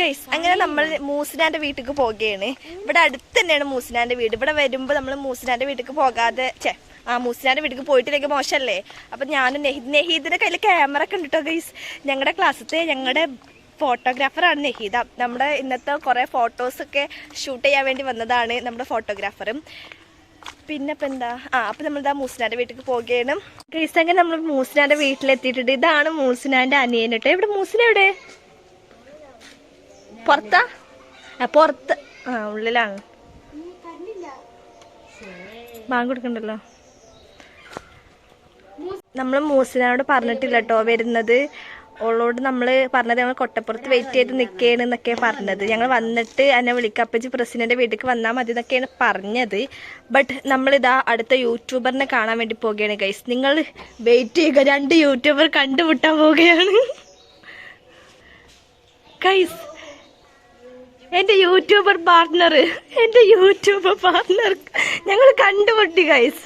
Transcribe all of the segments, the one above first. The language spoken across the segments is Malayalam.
ഗൈസ് അങ്ങനെ നമ്മൾ മൂസിനാന്റെ വീട്ടിലേക്ക് പോകുകയാണ് ഇവിടെ അടുത്ത് തന്നെയാണ് മൂസിനാന്റെ വീട്. ഇവിടെ വരുമ്പോൾ നമ്മൾ മൂസിനാന്റെ വീട്ടിലേക്ക് പോകാതെ ചേ ആ മൂസിനാന്റെ വീട്ടിലേക്ക് പോയിട്ടില്ലെങ്കിൽ മോശമല്ലേ അപ്പൊ ഞാനും നെഹി- നെഹീദിന്റെ കയ്യിൽ ക്യാമറ ഒക്കെ ഉണ്ട് കേട്ടോ ഗൈസ് ഞങ്ങളുടെ ക്ലാസ്സിലത്തെ ഞങ്ങളുടെ ഫോട്ടോഗ്രാഫറാണ് നെഹീദ. നമ്മുടെ ഇന്നത്തെ കുറേ ഫോട്ടോസൊക്കെ ഷൂട്ട് ചെയ്യാൻ വേണ്ടി വന്നതാണ് നമ്മുടെ ഫോട്ടോഗ്രാഫറും പിന്നെ അപ്പൊ എന്താ? ആ അപ്പൊ നമ്മളിതാ മൂസിനാന്റെ വീട്ടിലേക്ക് പോകുകയാണ് ഗൈസ് അങ്ങനെ നമ്മൾ മൂസിനാന്റെ വീട്ടിലെത്തിയിട്ടുണ്ട്. ഇതാണ് മൂസിനാന്റെ അനിയനട്ടെ ഇവിടെ മൂസിനെവിടെ? പുറത്താ? പുറത്ത്. ആ ഉള്ളിലാണ്. മാങ്ങ കൊടുക്കണ്ടല്ലോ. നമ്മൾ മൂസിനോട് പറഞ്ഞിട്ടില്ല കേട്ടോ വരുന്നത്. ഓളോട് നമ്മൾ പറഞ്ഞത് ഞങ്ങൾ കൊട്ടപ്പുറത്ത് വെയിറ്റ് ചെയ്ത് നിൽക്കുകയാണ് എന്നൊക്കെ പറഞ്ഞത്. ഞങ്ങൾ വന്നിട്ട് എന്നെ വിളിക്കുക അപ്പച്ചി പ്രസിഡന്റ് വീട്ടിൽ വന്നാൽ മതി എന്നൊക്കെയാണ് പറഞ്ഞത്. ബട്ട് നമ്മളിതാ അടുത്ത യൂട്യൂബറിനെ കാണാൻ വേണ്ടി പോവുകയാണ് ഗൈസ് നിങ്ങൾ വെയിറ്റ് ചെയ്യുക. രണ്ട് യൂട്യൂബർ കണ്ടുമുട്ടാൻ പോവുകയാണ്. ഗൈസ് എന്റെ യൂട്യൂബർ പാർട്ട്ണർ എന്റെ യൂട്യൂബർ പാർട്ട്ണർ ഞങ്ങൾ കണ്ടുമുട്ടി ഗൈസ്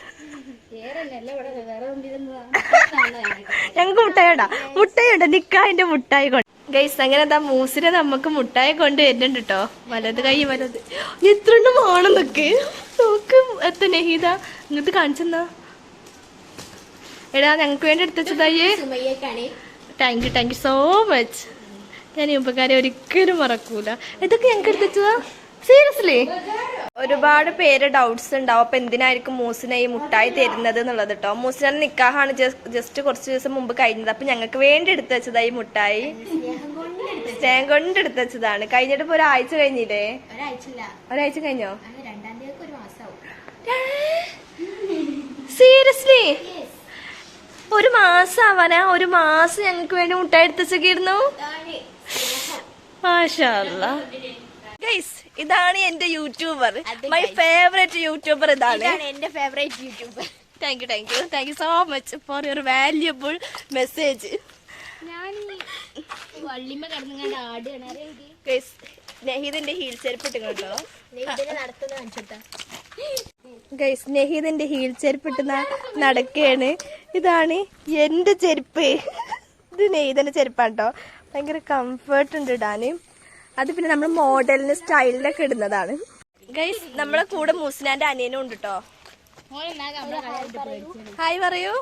ഞങ്ങൾക്ക് മുട്ടായിടാ. മുട്ടായിണ്ട നിക്കാന്റെ മുട്ടായി കൊണ്ട്. ഗൈസ് അങ്ങനെ എന്താ മൂസിനെ നമുക്ക് മുട്ടായി കൊണ്ട് വരുന്നുണ്ട് കേട്ടോ വലത് കൈ വലത്. ഇത്ര ആണെന്നൊക്കെ നോക്ക് എത്ത നെഹീത. ഇങ്ങോട്ട് കാണിച്ചെന്നാ. എടാ ഞങ്ങൾക്ക് വേണ്ടി എടുത്തുവച്ചതായേ thank you thank you so much ഞാൻ ഈ ഉപകാരം ഒരിക്കലും മറക്കൂല. ഇതൊക്കെ ഞങ്ങൾക്ക് എടുത്തുവച്ചതാ സീരിയസ്ലി ഒരുപാട് പേര് ഡൗട്ട്സ് ഉണ്ടാവും. അപ്പൊ എന്തിനായിരിക്കും മൂസിനെ ഈ മുട്ടായി തരുന്നത് എന്നുള്ളത് കേട്ടോ മൂസിനെ നിക്കാഹാണ് ജസ്റ്റ് കുറച്ച് ദിവസം മുമ്പ് കഴിഞ്ഞത്. അപ്പൊ ഞങ്ങൾക്ക് വേണ്ടി എടുത്തു വെച്ചതാ ഈ മുട്ടായി. സ്നേഹം കൊണ്ട് എടുത്തു വെച്ചതാണ്. കഴിഞ്ഞിട്ട് ഇപ്പൊ ഒരാഴ്ച കഴിഞ്ഞില്ലേ? ഒരാഴ്ച കഴിഞ്ഞോ? സീരിയസ്ലി ഒരു മാസം ആവാനാ ഒരു മാസം ഞങ്ങൾക്ക് വേണ്ടി മുട്ടായി എടുത്തു വെച്ചേക്കിരുന്നു മാഷാല്ല ഗൈസ് ഇതാണ് എന്റെ യൂട്യൂബർ മൈ ഫേവറേറ്റ് യൂട്യൂബർ ഇതാണ്. എന്റെ favourite YouTuber thank you thank you thank you so much for your valuable message നെഹീദിന്റെ heel ചെരുപ്പ് ഇട്ടുണ്ടോ ഗൈസ് നെഹീദിന്റെ ഹീൽ ചെരുപ്പ് ഇട്ട് നടക്കുകയാണ്. ഇതാണ് എന്റെ ചെരുപ്പ്. ഇത് നെയ്തന്റെ ചെരുപ്പാണ് കേട്ടോ ഭയങ്കര കംഫർട്ട് ഉണ്ട് ഇടാന് അത് പിന്നെ നമ്മൾ മോഡലിന് സ്റ്റൈലിലൊക്കെ ഇടുന്നതാണ്. ഗൈസ് നമ്മളെ കൂടെ മൂസിനാന്റെ അനിയനും ഉണ്ട് കേട്ടോ ഹായ് പറയൂ.